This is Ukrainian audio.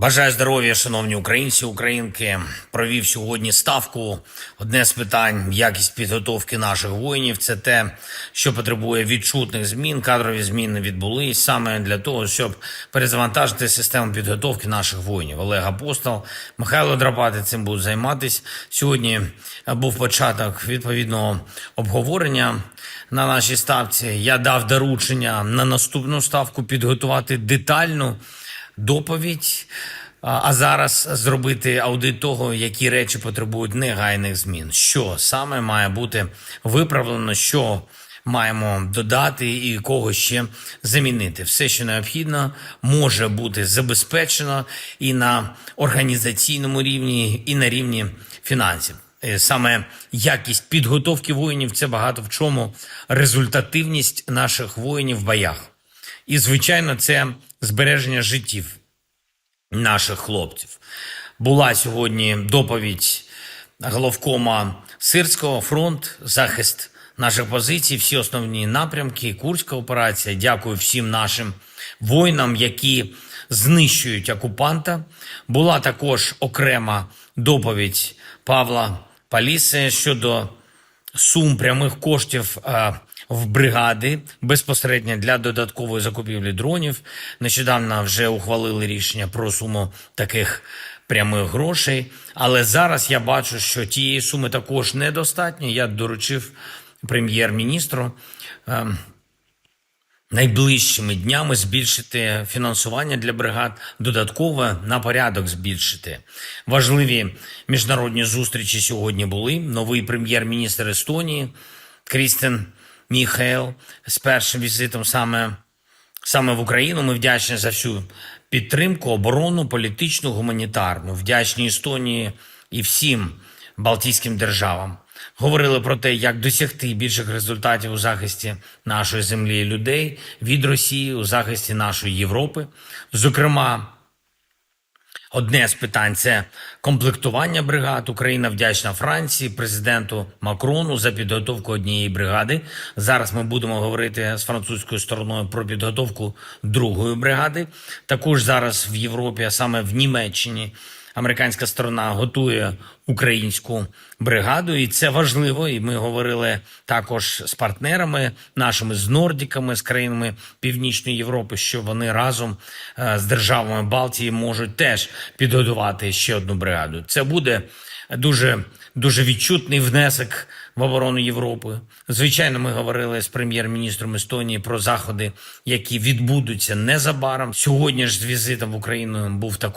Бажаю здоров'я, шановні українці, українки. Провів сьогодні ставку. Одне з питань якість підготовки наших воїнів. Це те, що потребує відчутних змін. Кадрові зміни відбулись саме для того, щоб перезавантажити систему підготовки наших воїнів. Олег Апостол, Михайло Драпати цим будуть займатися. Сьогодні був початок відповідного обговорення на нашій ставці. Я дав доручення на наступну ставку підготувати детальну доповідь, а зараз зробити аудит того, які речі потребують негайних змін. Що саме має бути виправлено, що маємо додати і кого ще замінити. Все, що необхідно, може бути забезпечено і на організаційному рівні, і на рівні фінансів. Е, Саме якість підготовки воїнів це багато в чому результативність наших воїнів в боях. І, звичайно, це збереження життів наших хлопців. Була сьогодні доповідь головкома Сирського фронт, захист наших позицій, всі основні напрямки, Курська операція. Дякую всім нашим воїнам, які знищують окупанта. Була також окрема доповідь Павла Паліси щодо сум прямих коштів е, в бригади безпосередньо для додаткової закупівлі дронів. Нещодавно вже ухвалили рішення про суму таких прямих грошей. Але зараз я бачу, що тієї суми також недостатньо. Я доручив прем'єр-міністру. е, найближчими днями збільшити фінансування для бригад, додатково на порядок збільшити. Важливі міжнародні зустрічі сьогодні були. Новий прем'єр-міністр Естонії Крістен Міхаел з першим візитом саме, саме в Україну. Ми вдячні за всю підтримку, оборону, політичну, гуманітарну. Вдячні Естонії і всім Балтійським державам. Говорили про те, як досягти більших результатів у захисті нашої землі і людей від Росії, у захисті нашої Європи. Зокрема, одне з питань це комплектування бригад. Україна вдячна Франції, президенту Макрону за підготовку однієї бригади. Зараз ми будемо говорити з французькою стороною про підготовку другої бригади. Також зараз в Європі, а саме в Німеччині, американська сторона готує українську бригаду, і це важливо. І ми говорили також з партнерами нашими з Нордіками, з країнами Північної Європи, що вони разом е, з державами Балтії можуть теж підготувати ще одну бригаду. Це буде дуже дуже відчутний внесок в оборону Європи. Звичайно, ми говорили з прем'єр-міністром Естонії про заходи, які відбудуться незабаром. Сьогодні ж з візитом в Україну був також.